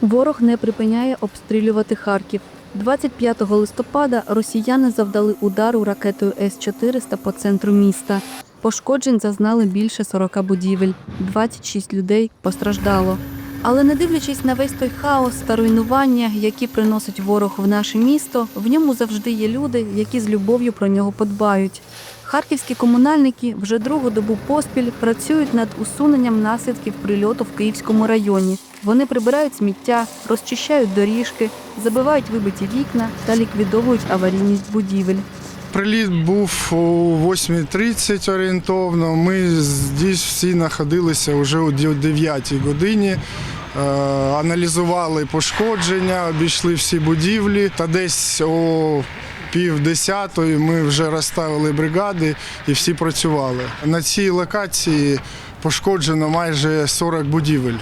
Ворог не припиняє обстрілювати Харків. 25 листопада росіяни завдали удару ракетою С-400 по центру міста. Пошкоджень зазнали більше 40 будівель, 26 людей постраждало. Але не дивлячись на весь той хаос та руйнування, які приносить ворог в наше місто, в ньому завжди є люди, які з любов'ю про нього подбають. Харківські комунальники вже другу добу поспіль працюють над усуненням наслідків прильоту в Київському районі. Вони прибирають сміття, розчищають доріжки, забивають вибиті вікна та ліквідовують аварійність будівель. Приліт був о 8.30 орієнтовно. Ми здесь всі знаходилися вже о 9 годині. Е, Аналізували пошкодження, обійшли всі будівлі. Та десь о пів десятої ми вже розставили бригади і всі працювали. На цій локації пошкоджено майже 40 будівель.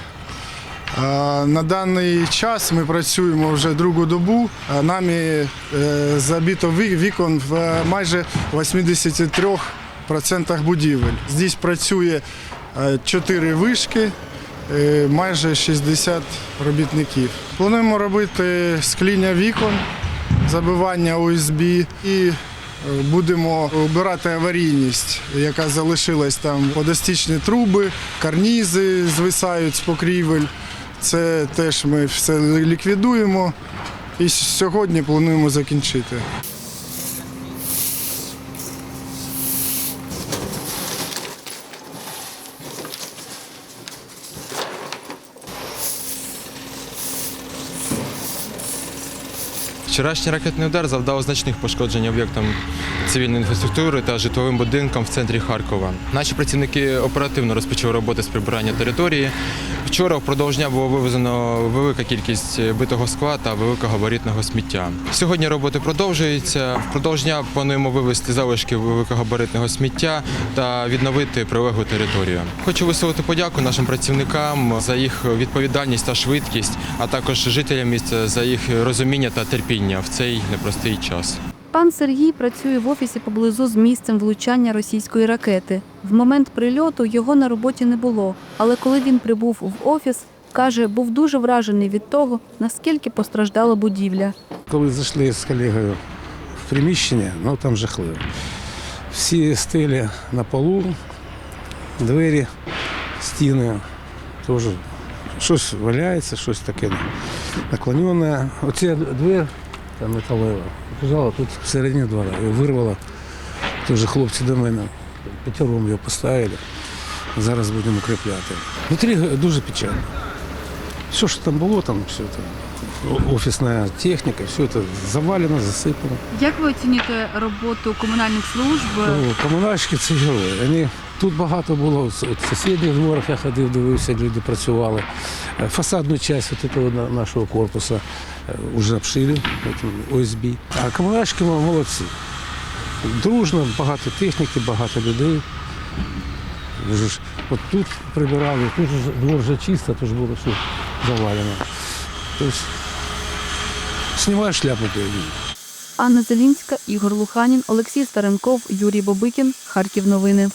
На даний час ми працюємо вже другу добу. Нами е, забито вікон в е, майже 83% будівель. Здесь працює 4 вишки, е, майже 60 робітників. Плануємо робити скління вікон, забивання ОСБ і будемо обирати аварійність, яка залишилась там. Водостічні труби, карнізи звисають з покрівель. Це теж ми все ліквідуємо і сьогодні плануємо закінчити. Вчорашній ракетний удар завдав значних пошкоджень об'єктам цивільної інфраструктури та житловим будинкам в центрі Харкова. Наші працівники оперативно розпочали роботи з прибирання території. Вчора впродовж дня було вивезено велика кількість битого скла та великогабаритного сміття. Сьогодні роботи продовжуються. Впродовж дня плануємо вивезти залишки великогабаритного сміття та відновити прилеглу територію. Хочу висловити подяку нашим працівникам за їх відповідальність та швидкість, а також жителям міста за їх розуміння та терпіння в цей непростий час. Пан Сергій працює в офісі поблизу з місцем влучання російської ракети. В момент прильоту його на роботі не було, але коли він прибув в офіс, каже, був дуже вражений від того, наскільки постраждала будівля. Коли зайшли з колегою в приміщення, ну там жахливо. Всі стелі на полу, двері, стіни теж щось валяється, щось таке наклонене. Оця двері там металева, лежала тут всередині двора і вирвала. Теж хлопці до мене п'ятером його поставили. Зараз будемо укріпляти. Внутрі дуже печально. Все, що там було, там все там офисная техника, все это завалено, засыпано. Як ви оцінюєте роботу комунальних служб? Ну, комунальщики це герої. Вони, тут багато було, от в сусідніх дворах я ходив, дивився, люди працювали. Е, Фасадну частину от этого на- нашого корпусу вже обшили этим ОСБ. А комунальщики молодці. Дружно, багато техніки, багато людей. Вже ж, От тут прибирали, тут же двор вже чисто, тут ж було все завалено. Тобто, Снімай шляпу ти. Анна Зелінська, Ігор Луханін, Олексій Старенков, Юрій Бобикін. Харків новини.